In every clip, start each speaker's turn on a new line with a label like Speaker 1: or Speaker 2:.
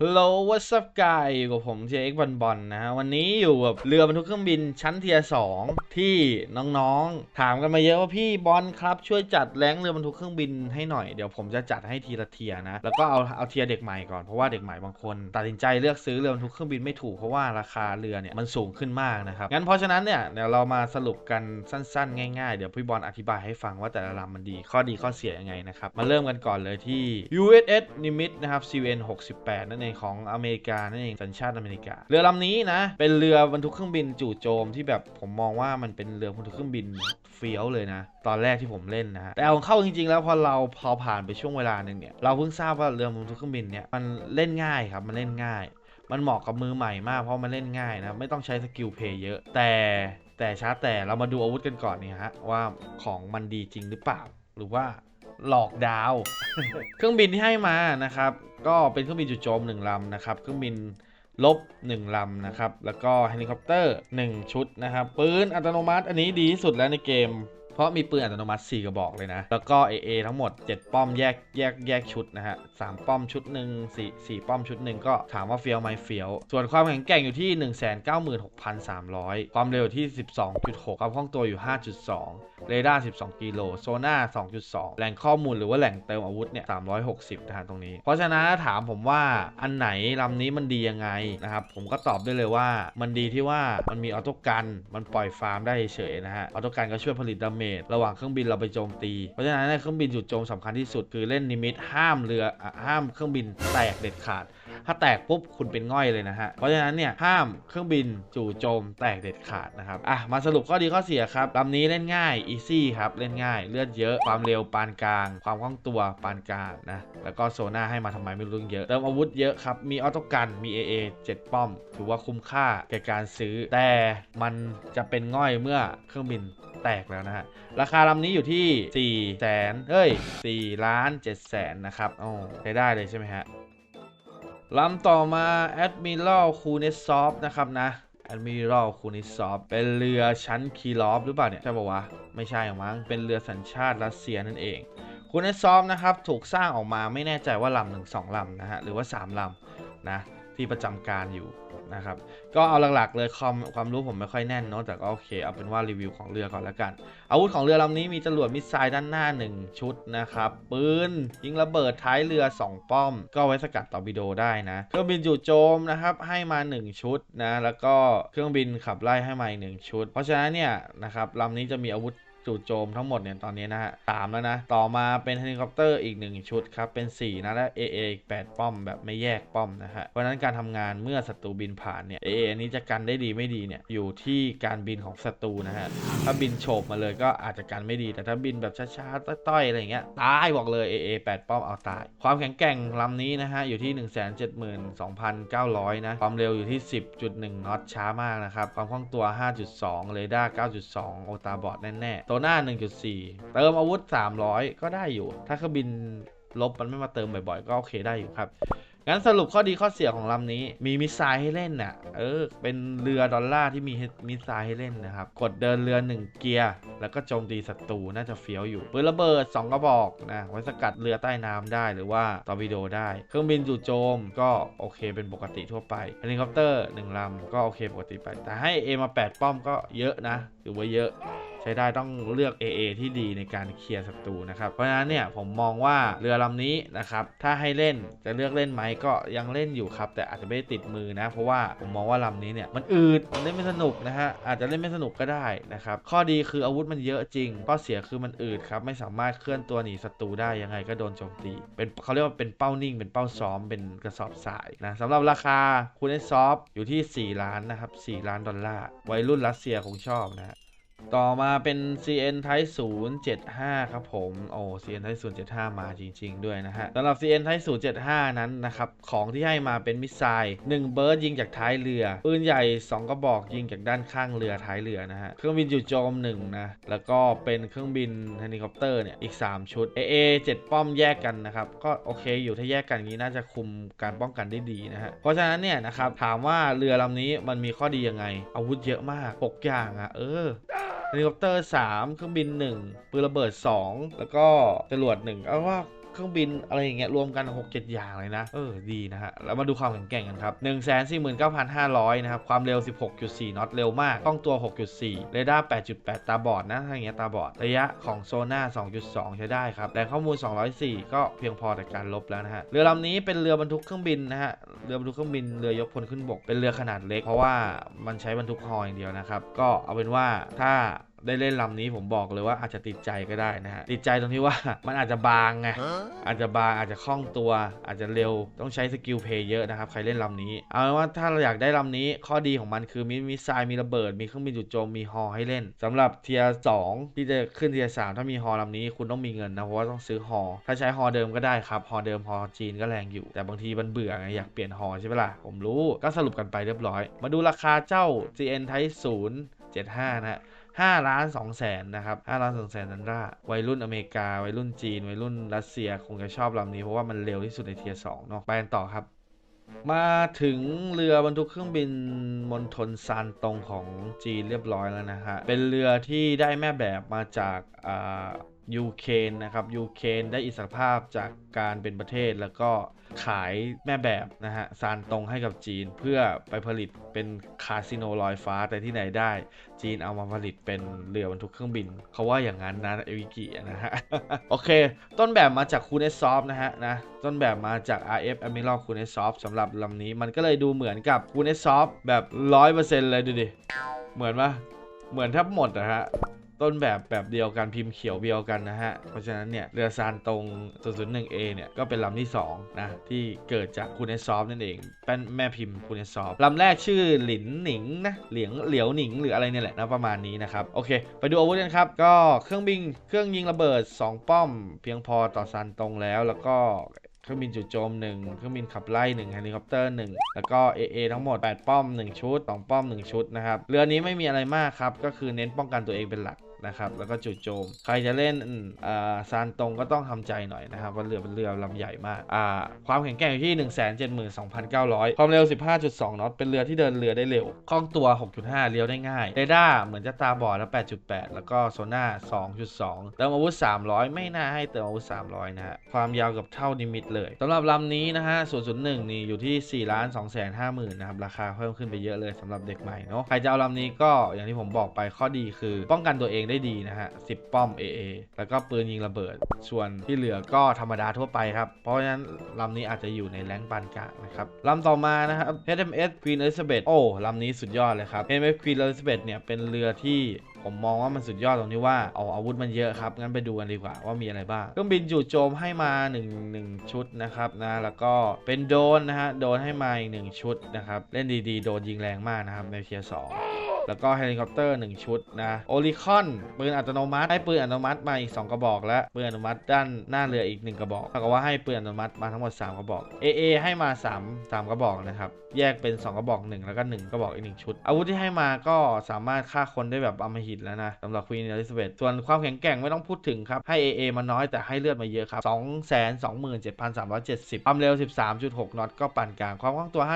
Speaker 1: Hello what's up guy อยู่กับผม JX บอลบอลนะฮะวันนี้อยู่กับเรือบรรทุกเครื่องบินชั้นเทียร์สองที่น้องๆ ถามกันมาเยอะว่าพี่บอลครับช่วยจัดแรงเรือบรรทุกเครื่องบินให้หน่อยเดี๋ยวผมจะจัดให้ทีละเทียนะแล้วก็เอาเอาเทียเด็กใหม่ก่อนเพราะว่าเด็กใหม่บางคน ตัดสินใจเลือกซื้อเรือบรรทุกเครื่องบินไม่ถูกเพราะว่าราคาเรือเนี่ยมันสูงขึ้นมากนะครับงั้นเพราะฉะนั้นเนี่ยเดี๋ยวเรามาสรุปกันสั้นๆ ง่ายๆเดี๋ยวพี่บอลอธิบายให้ฟังว่าแต่ละลำมันดี ข้อดีข้อเสียยังไงนะครับมาเริ่มกันก่อนเลยที่ USS Nimitz นะครับ CVN 68นั่นเองของอเมริกานั่นเองสัญชาติอเมริกา เรือลำนี้นะ เป็นเรือบรรทุกเครื่องบินจู่โจมที่แบบผมมองว่ามันเป็นเรือบรรทุกเครื่องบินเฟี้ยวเลยนะ ตอนแรกที่ผมเล่นนะฮะแต่เอาเข้าจริง ๆ แล้วพอเราพอผ่านไปช่วงเวลาหนึ่งเนี่ยเราเพิ่งทราบว่าเรือบรรทุกเครื่องบินเนี่ยมันเล่นง่ายครับมันเล่นง่าย มันเหมาะกับมือใหม่มากเพราะมันเล่นง่ายนะไม่ต้องใช้สกิลเพย์เยอะ แต่แต่ช้าแต่เรามาดูอาวุธกันก่อนนี่ฮะว่าของมันดีจริงหรือเปล่าหรือว่า หลอกดาว เครื่องบินที่ให้มานะครับ ก็เป็นเครื่องบินจู่โจมหนึ่งลำนะครับ เครื่องบินลบ1ลำนะครับ แล้วก็เฮลิคอปเตอร์ 1 ชุดนะครับปืนอัตโนมัติอันนี้ดีที่สุดแล้วในเกม เพราะมีปืนอัตโนมัติ 4 กระบอกเลยนะ แล้วก็ AA ทั้งหมด 7 ป้อมแยกแยกแยกชุดนะฮะสป้อมชุดหนึ่งสี่สี่ป้อมชุดหนึ่งก็ถามว่าเฟี้ยวไหมเฟี้ยว ส่วนความแข็งแกร่งอยู่ที่ 196,300 ความเร็วที่ 12.6 ความคล่องตัวอยู่ 5.2 เรดาร์ 12 กิโล โซน่า 2.2 แหล่งข้อมูลหรือว่าแหล่งเติมอาวุธเนี่ย 360 นะฮะตรงนี้ เพราะฉะนั้นถามผมว่าอันไหนลำนี้มันดียังไงนะครับ ผมก็ตอบได้เลยว่ามันดีที่ว่ามันมีออโต้กัน มันปล่อยฟาร์มได้เฉยนะฮะ ออโต้กันก็ช่วยผลิตดาเมจระหว่างเครื่องบินเราไปโจมตี เพราะฉะนั้นเครื่องบินจุดโจมสำคัญที่สุดคือเล่นนิมิตห้ามเรือห้ามเครื่องบินแตกเด็ดขาด ถ้าแตกปุ๊บคุณเป็นง่อยเลยนะฮะ เพราะฉะนั้นเนี่ยห้ามเครื่องบินจู่โจมแตกเด็ดขาดนะครับ อะ มาสรุปข้อดีข้อเสียครับลำนี้เล่นง่ายอีซี่ครับ เล่นง่าย เลือดเยอะ ความเร็วปานกลาง ความคล่องตัวปานกลางนะ แล้วก็โซน่าให้มาทำไมไม่รู้เรื่องเยอะ เติมอาวุธเยอะครับ มีออโต้กันมี AA 7 ป้อม ถือว่าคุ้มค่าแก่การซื้อ แต่มันจะเป็นง่อยเมื่อเครื่องบินแตกแล้วนะฮะ ราคาลำนี้อยู่ที่4แสนเฮ้ย4ล้าน7แสนนะครับโอ้ใช้ได้เลยใช่ไหมฮะ ลำต่อมา Admiral k u n e t s o v นะครับนะ Admiral k u n e t s o v เป็นเรือชั้นคีลอฟหรือเปล่าเนี่ย ใช่ปะวะ ไม่ใช่หรอมั้ง เป็นเรือสัญชาติรัสเซียนั่นเองคูเนซอฟนะครับ ถูกสร้างออกมาไม่แน่ใจว่าลำหนึ่งสองลำนะฮะ หรือว่า 3 ลำนะ ที่ประจำการอยู่นะครับ ก็เอาหลักๆเลยความความรู้ผมไม่ค่อยแน่นเนาะแต่ก็โอเคเอาเป็นว่ารีวิวของเรือก่อนแล้วกัน อาวุธของเรือลำนี้มีจรวดมิสไซล์ด้านหน้า 1 ชุดนะครับ ปืนยิงระเบิดท้ายเรือ 2 ป้อม ก็ไว้สกัดต่อร์ปิโดได้นะเครื่องบินจู่โจมนะครับให้มา 1 ชุดนะแล้วก็เครื่องบินขับไล่ให้มาอีกหนึ่งชุด เพราะฉะนั้นเนี่ยนะครับลำนี้จะมีอาวุธ จู่โจมทั้งหมดเนี่ยตอนนี้นะฮะสามแล้วนะ ต่อมาเป็นเฮลิคอปเตอร์อีก 1 ชุดครับ เป็น 4 นะ และ AA อีก 8 ป้อมแบบไม่แยกป้อมนะฮะ เพราะนั้นการทำงานเมื่อศัตรูบินผ่านเนี่ย AA อันนี้จะกันได้ดีไม่ดีเนี่ย อยู่ที่การบินของศัตรูนะฮะ ถ้าบินโฉบมาเลยก็อาจจะกันไม่ดี แต่ถ้าบินแบบช้าๆ ต้อยๆ อะไรเงี้ย ตายบอกเลย AA 8 ป้อมเอาตาย ความแข็งแกร่งลำนี้นะฮะ อยู่ที่ 172,900 นะ ความเร็วอยู่ที่ 10.1น็อตช้ามากนะครับ ความคล่องตัว 5.2 เรดาร์ 9.2 โอตาบอดแน่ๆตน้า1.4 เติมอาวุธ 300 ก็ได้อยู่ ถ้าเครื่องบินลบมันไม่มาเติมบ่อยๆ ก็โอเคได้อยู่ครับ งั้นสรุปข้อดีข้อเสียของลำนี้ มีมิสไซล์ให้เล่นน่ะ เออ เป็นเรือดอลลาร์ที่มีมิสไซล์ให้เล่นนะครับ กดเดินเรือ 1 เกียร์ แล้วก็โจมตีศัตรูน่าจะเฟี้ยวอยู่ปืนระเบิด 2 กระบอกนะ ไว้สกัดเรือใต้น้ำได้หรือว่าตอร์ปิโดได้ เครื่องบินจู่โจมก็โอเคเป็นปกติทั่วไปเฮลิคอปเตอร์1ลำก็โอเคปกติไป แต่ให้ A มา8ป้อมก็เยอะนะ ถือว่าเยอะใช้ได้ต้องเลือก AA ที่ดีในการเคลียร์ศัตรูนะครับ เพราะฉะนั้นเนี่ยผมมองว่าเรือลำนี้นะครับถ้าให้เล่นจะเลือกเล่นไหมก็ยังเล่นอยู่ครับ แต่อาจจะไม่ได้ติดมือนะ เพราะว่าผมมองว่าลำนี้เนี่ยมันอืดมันเล่นไม่สนุกนะฮะอาจจะเล่นไม่สนุกก็ได้นะครับข้อดีคืออาวุธมันเยอะจริงข้อเสียคือมันอืดครับไม่สามารถเคลื่อนตัวหนีศัตรูได้ยังไงก็โดนโจมตี เป็นเขาเรียกว่าเป็นเป้านิ่ง เป็นเป้าซ้อมเป็นกระสอบทรายนะสำหรับราคาคูเนซอฟอยู่ที่ 4 ล้านนะครับ4ล้านดอลลาร์วัยรุ่นรัสเซียคงชอบนะ ต่อมาเป็น CN Type 075 ครับผม โอ้ CN Type 075 มาจริง ๆ ด้วยนะฮะสำหรับ CN Type 075 นั้นนะครับ ของที่ให้มาเป็นมิสไซล์1เบิร์ดยิงจากท้ายเรือ ปืนใหญ่ 2 กระบอกยิงจากด้านข้างเรือท้ายเรือนะฮะ เครื่องบินจู่โจม 1 นะ แล้วก็เป็นเครื่องบินเฮลิคอปเตอร์เนี่ย อีก 3 ชุด AA 7 ป้อมแยกกันนะครับ ก็โอเคอยู่ถ้าแยกกันงนี้น่าจะคุมการป้องกันได้ดีนะฮะ เพราะฉะนั้นเนี่ยนะครับ ถามว่าเรือลำนี้มันมีข้อดียังไง อาวุธเยอะมากหกอย่างอะเออ ลิคอปเตอร์3เครื่องบิน 1 ปืนระเบิด 2 แล้วก็จรวด1เอาว่า เครื่องบินอะไรอย่างเงี้ยรวมกัน6 7อย่างเลยนะเออดีนะฮะแล้วมาดูความแข็งแกร่งกันครับ1 4 9 5 0 0นะครับความเร็ว 16.4 น็อตเร็วมากกล้องตัว 6.4เรดาร์ 8.8 ตาบอดนะถ้าอย่างเงี้ยตาบอดระยะของโซน่า2.2 ใช้ได้ครับแหล่งข้อมูล 204 ก็เพียงพอแต่การลบแล้วนะฮะเรือลำนี้เป็นเรือบรรทุกเครื่องบินนะฮะเรือบรรทุกเครื่องบินเรือยกพลขึ้นบกเป็นเรือขนาดเล็ก เพราะว่ามันใช้บรรทุกฮออย่างเดียวนะครับก็เอาเป็นว่าถ้า ได้เล่นลำนี้ผมบอกเลยว่าอาจจะติดใจก็ได้นะฮะติดใจตรงที่ว่ามันอาจจะบางไงอาจจะบางอาจจะคล่องตัว อาจจะเร็วต้องใช้สกิลเพย์เยอะนะครับใครเล่นลำนี้เอาเป็นว่าถ้าเราอยากได้ลำนี้ข้อดีของมันคือมีมิสไซล์มีระเบิด มีเครื่องบินจู่โจมมีฮอให้เล่นสำหรับเทียร์สองที่จะขึ้นเทียร์สามถ้ามีฮอลำนี้คุณต้องมีเงินนะเพราะว่าต้องซื้อฮอถ้าใช้ฮอเดิมก็ได้ครับฮอเดิมฮอจีนก็แรงอยู่ แต่บางทีมันเบื่อไงอยากเปลี่ยนฮอใช่ไหมล่ะผมรู้ก็สรุปกันไปเรียบร้อย มาดูราคาเจ้า GN Type 0 75นะฮะ 5ล้าน2แสนนะครับ5ล้าน2แสนนันราวัยรุ่นอเมริกา วัยรุ่นจีน วัยรุ่นรัสเซียคงจะชอบลำนี้ เพราะว่ามันเร็วที่สุดในเทียร์สองเนาะไปกันต่อครับมาถึงเรือบรรทุกเครื่องบินมณฑลซานตงของจีนเรียบร้อยแล้วนะฮะ เป็นเรือที่ได้แม่แบบมาจากอ่า ยูเครนนะครับยูเครนได้อิสรภาพจากการเป็นประเทศแล้วก็ขายแม่แบบนะฮะซานตรงให้กับจีนเพื่อไปผลิตเป็นคาสิโนลอยฟ้าแต่ที่ไหนได้ จีนเอามาผลิตเป็นเรือบรรทุกเครื่องบิน เขาว่าอย่างนั้นนะเอวิกินะฮะ โอเค ต้นแบบมาจากคูเนซอฟนะฮะนะต้นแบบมาจาก RF Admiral k u n e s o f สำหรับลำนี้มันก็เลยดูเหมือนกับคูเนซอฟแบบ 100%เลยดูดิเหมือนปะเหมือนแทบหมดอะฮะ ต้นแบบแบบเดียวกันพิมพ์เขียวเดียวกันนะฮะ เพราะฉะนั้นเนี่ยเรือซานตรง 001A เนี่ยก็เป็นลำที่2นะที่เกิดจากคูเนซอฟนั่นเองเป็นแม่พิมพ์คูเนซอฟลำแรกชื่อหลินหนิงนะเหลียงเหลียวหนิงหรืออะไรเนี่ยแหละนะประมาณนี้นะครับโอเค ไปดูอาวุธกันครับ ก็เครื่องบินเครื่องยิงระเบิด 2 ป้อม เพียงพอต่อซานตรงแล้วแล้วก็ เครื่องบินจู่โจม1เครื่องบินขับไล่1เฮลิคอปเตอร์1แล้วก็ AA ทั้งหมด 8 ป้อม 1 ชุด 2 ป้อม 1 ชุดนะครับ เรือนี้ไม่มีอะไรมากครับ ก็คือเน้นป้องกันตัวเองเป็นหลัก นะครับ แล้วก็จู่โจม ใครจะเล่นอ่าซานตรงก็ต้องทำใจหน่อยนะครับว่าเรือเป็นเรือลำใหญ่มากอ่าความแข็งแกร่งอยู่ที่ 172,900 ความเร็ว 15.2 นอต เป็นเรือที่เดินเรือได้เร็ว คล่องตัว 6.5 เลี้ยวได้ง่ายเรดาร์เหมือนจะตาบอดแล้ว 8.8 แล้วก็โซน่า 2.2 เติมอาวุธ 300 ไม่น่าให้เติมอาวุธ 300 นะฮะ ความยาวกับเท่านิมิตเลยสำหรับลำนี้นะฮะ001 นี่อยู่ที่4ล้าน2 5 0 0 0 0นะครับ ราคาเพิ่มขึ้นไปเยอะเลยสำหรับเด็กใหม่เนาะ ใครจะเอาลำนี้ก็อย่างที่ผมบอกไปข้อดีคือ ป้องกันตัวเองได้ดีนะฮะ 10 ป้อม AA แล้วก็ปืนยิงระเบิด ส่วนที่เหลือก็ธรรมดาทั่วไปครับ เพราะฉะนั้นลำนี้อาจจะอยู่ในแรงปานกลางนะครับลำต่อมานะครับ HMS Queen Elizabeth โอ้ลำนี้สุดยอดเลยครับ HMS Queen Elizabeth เนี่ยเป็นเรือที่ผมมองว่ามันสุดยอดตรงที่ว่าเอาอาวุธมันเยอะครับ งั้นไปดูกันดีกว่าว่ามีอะไรบ้าง เครื่องบินจู่โจมให้มา 1 1 ชุดนะครับนะ แล้วก็เป็นโดนนะฮะ โดนให้มาอีก1ชุดนะครับ เล่นดีๆ โดนยิงแรงมากนะครับในเทียร์สอง แล้วก็เฮลิคอปเตอร์ 1 ชุดนะโอลิคอนปืนอัตโนมัติ ให้ปืนอัตโนมัติมาอีก 2 กระบอก และปืนอัตโนมัติด้านหน้าเรืออีก 1 กระบอกเท่ากับว่าให้ปืนอัตโนมัติมาทั้งหมด 3 กระบอก AA ให้มา 3 3 กระบอกนะครับ แยกเป็น 2 กระบอก 1 แล้วก็ 1 กระบอกอีก 1 ชุด อาวุธที่ให้มาก็สามารถฆ่าคนได้แบบอมหิตแล้วนะสำหรับ Queen Elizabeth ส่วนความแข็งแกร่งไม่ต้องพูดถึงครับ ให้ AA มาน้อยแต่ให้เลือดมาเยอะครับ 227,370ความเร็ว 13.6 น็อตก็ปานกลาง ความคล่องตัว 5.2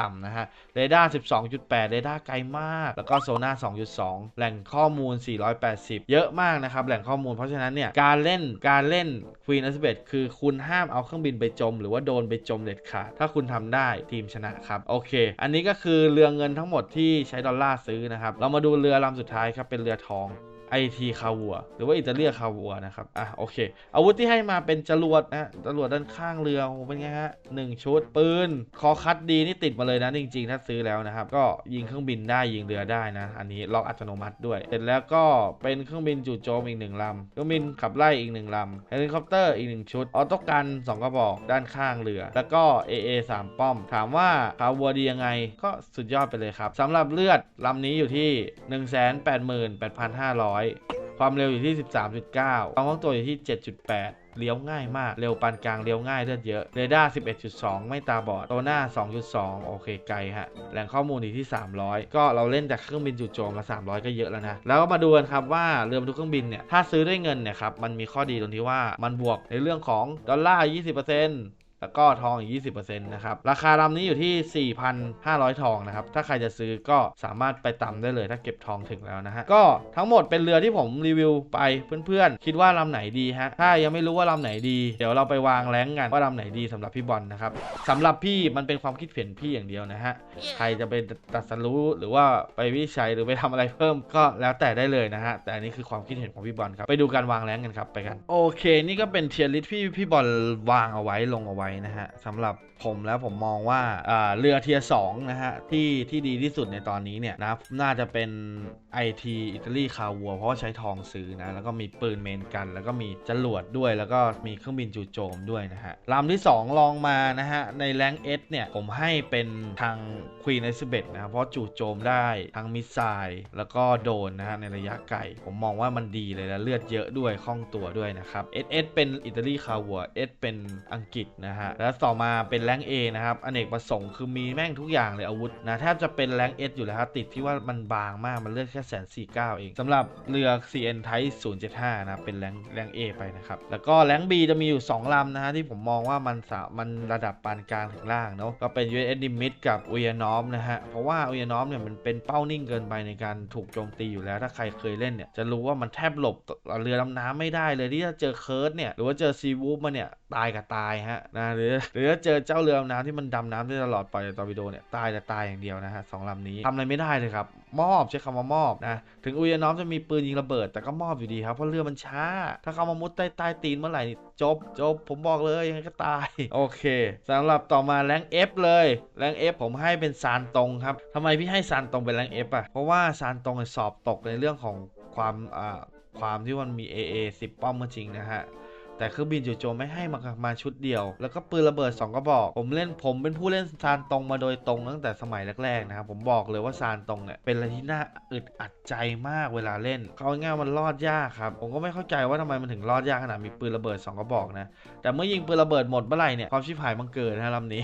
Speaker 1: ต่ำนะฮะ เรดาร์ 12.8 เรดาร์ไกลมาก แล้วก็โซน่า 2.2 แหล่งข้อมูล 480 เยอะมากนะครับ แหล่งข้อมูล เพราะฉะนั้นเนี่ย การเล่น การเล่น Queen Elizabeth คือคุณห้ามเอาเครื่องบินไปจม หรือว่าโดนไปจมเด็ดขาด ถ้าคุณทำได้ทีมชนะครับ โอเค อันนี้ก็คือเรือเงินทั้งหมดที่ใช้ดอลลาร์ซื้อนะครับ เรามาดูเรือลำสุดท้ายครับ เป็นเรือทอง ไอทีคาวัวหรือว่าอิตาเลียคาวัวนะครับ อะโอเค อาวุธที่ให้มาเป็นจรวดนะจรวดด้านข้างเรือโอ้เป็นไงฮะหนึ่งชุดปืน คอคัดดีนี่ติดมาเลยนะจริงๆ ถ้าซื้อแล้วนะครับ ก็ยิงเครื่องบินได้ยิงเรือได้นะ อันนี้ล็อกอัตโนมัติด้วย เสร็จแล้วก็เป็นเครื่องบินจู่โจมอีกหนึ่งลำเครื่องบินขับไล่อีกหนึ่งลำเฮลิคอปเตอร์อีกหนึ่งชุดออโต้กันสองกระบอกด้านข้างเรือ แล้วก็ AA 3 ป้อม ถามว่าคาวัวดียังไงก็สุดยอดไปเลยครับสำหรับเลือดลำนี้อยู่ที่100 ความเร็วอยู่ที่ 13.9ความคล่องตัวอยู่ที่ 7.8เลี้ยวง่ายมาก เร็วปานกลาง เลี้ยวง่ายเลือดเยอะ เรดาร์ 11.2 ไม่ตาบอด โตหน้า 2.2 โอเคไกลฮะ แหล่งข้อมูลอยู่ที่ 300 ก็เราเล่นจากเครื่องบินจู่โจมมา 300 ก็เยอะแล้วนะ แล้วมาดูกันครับว่าเรือบรรทุกเครื่องบินเนี่ย ถ้าซื้อด้วยเงินเนี่ยครับ มันมีข้อดีตรงที่ว่ามันบวกในเรื่องของดอลลาร์ 20% แล้วก็ทองอีก 20%นะครับ ราคาลำนี้อยู่ที่ 4,500 ทองนะครับ ถ้าใครจะซื้อก็สามารถไปตำได้เลยถ้าเก็บทองถึงแล้วนะฮะ ก็ทั้งหมดเป็นเรือที่ผมรีวิวไปเพื่อนๆ คิดว่าลำไหนดีฮะ ถ้ายังไม่รู้ว่าลำไหนดี เดี๋ยวเราไปวางแรงกันว่าลำไหนดีสำหรับพี่บอลนะครับสำหรับพี่มันเป็นความคิดเห็นพี่อย่างเดียวนะฮะ ใครจะไปตัดสรู้หรือว่าไปวิจัยหรือไปทำอะไรเพิ่มก็แล้วแต่ได้เลยนะฮะ แต่อันนี้คือความคิดเห็นของพี่บอลครับ ไปดูการวางแรงกันครับไปกัน โอเค นี่ก็เป็นเทียร์ลิสที่พี่บอลวางเอาไว้ลงเอาไว้อยนะฮะสำหรับ ผมแล้วผมมองว่าเรือเทียร์สองนะฮะที่ที่ดีที่สุดในตอนนี้เนี่ยนะน่าจะเป็น IT อิตาลีคาวัว เพราะใช้ทองซื้อนะแล้วก็มีปืนเมนกัน แล้วก็มีจรวดด้วย แล้วก็มีเครื่องบินจู่โจมด้วยนะฮะลำที่ 2 ลองมานะฮะในแรงเอสเนี่ยผมให้เป็นทาง Queen Elizabeth นะครับเพราะจู่โจมได้ทั้งมิสไซล์แล้วก็โดนนะฮะในระยะไกลผมมองว่ามันดีเลยแล้วเลือดเยอะด้วยคล่องตัวด้วยนะครับ SS เป็นอิตาลีคาวัว S เป็นอังกฤษนะฮะแล้วต่อมาเป็นแรง A นะครับอเนกประสงค์คือมีแม่งทุกอย่างเลยอาวุธนะแทบจะเป็นแรง S ออยู่แล้วครับติดที่ว่ามันบางมากมันเลือดแค่แสนสี่เก้าเองสำหรับเรือ CN Type 075 นะเป็นแรงแรง A ไปนะครับแล้วก็แรง B จะมีอยู่ 2ลำนะฮะที่ผมมองว่ามันสามันระดับปานกลางถึงล่างเนาะก็เป็น USS Nimitz กับอุยานอมนะฮะเพราะว่าอุยานอมเนี่ยมันเป็นเป้านิ่งเกินไปในการถูกโจมตีอยู่แล้ว ถ้าใครเคยเล่นเนี่ยจะรู้ว่ามันแทบหลบเรือดำน้ำไม่ได้เลยที่จะเจอเคิร์ดเนี่ยหรือว่าเจอซีวูฟมาเนี่ยตายกับตายฮะนะหรือหรือเจอเจ้าเรือดำน้ำที่มันดำน้ำได้ตลอดปล่อยตอร์ปิโดเนี่ยตายแต่ตายอย่างเดียวนะฮะสองลำนี้ทำอะไรไม่ได้เลยครับ มอบใช้คำว่ามอบนะถึงอุยานอมจะมีปืนยิงระเบิด แต่ก็มอบอยู่ดีครับเพราะเรือมันช้า ถ้าเขามามุดใต้ใต้ตีนเมื่อไหร่นี่จบจบผมบอกเลยยังไงก็ตาย โอเคสำหรับต่อมาแรง F เลยแรง F ผมให้เป็นซานตรงครับทำไมพี่ให้ซานตรงเป็นแรง F อะเพราะว่าซานตรงสอบตกในเรื่องของความอ่าความที่มันมี AA 10 ป้อมก็จริงนะฮะ แต่เครื่องบินจู่โจมไม่ให้มามาชุดเดียว แล้วก็ปืนระเบิด 2 กระบอก ผมเล่นผมเป็นผู้เล่นซานตรงมาโดยตรงตั้งแต่สมัยแรกๆนะครับผมบอกเลยว่าซานตรงเนี่ยเป็นอะไรที่น่าอึดอัดใจมากเวลาเล่นเขาง่ายมันรอดยากครับผมก็ไม่เข้าใจว่าทำไมมันถึงรอดยากขนาดมีปืนระเบิด 2 กระบอกนะแต่เมื่อยิงปืนระเบิดหมดเมื่อไหร่เนี่ยความชิบหายบังเกิดนะลำนี้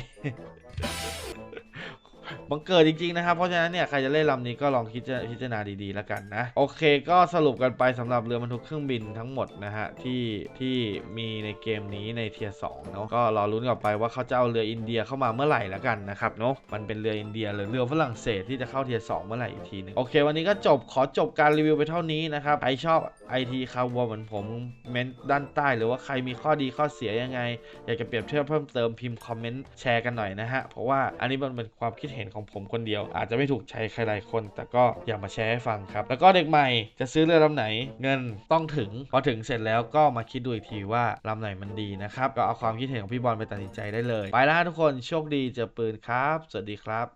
Speaker 1: บังเกิดจริงๆนะครับ เพราะฉะนั้นเนี่ยใครจะเล่นลำนี้ก็ลองคิดพิจารณาดีๆแล้วกันนะ โอเคก็สรุปกันไปสำหรับเรือบรรทุกเครื่องบินทั้งหมดนะฮะที่ที่มีในเกมนี้ในเทียร์สองเนาะก็รอลุ้นกันไปว่าเขาจะเอาเรืออินเดียเข้ามาเมื่อไหร่แล้วกันนะครับเนาะมันเป็นเรืออินเดียหรือเรือฝรั่งเศสที่จะเข้าเทียร์สองเมื่อไหร่อีกทีหนึงโอเค วันนี้ก็จบขอจบการรีวิวไปเท่านี้นะครับใครชอบไอทีคาวัวเหมือนผมเมนต์ด้านใต้หรือว่าใครมีข้อดีข้อเสียยังไง อยากจะเปรียบเทียบเพิ่มเติมพิมพ์คอมเมนต์แชร์กันหน่อยนะฮะเพราะว่าอันนี้มันเป็นความคิดเห็นของผมคนเดียว อาจจะไม่ถูกใช้ใครหลายคน แต่ก็อยากมาแชร์ให้ฟังครับ แล้วก็เด็กใหม่จะซื้อเรือลำไหน เงินต้องถึง พอถึงเสร็จแล้วก็มาคิดดูอีกทีว่าลำไหนมันดีนะครับ ก็เอาความคิดเห็นของพี่บอลไปตัดสินใจได้เลย ไปแล้วทุกคน โชคดีเจอปืนครับ สวัสดีครับ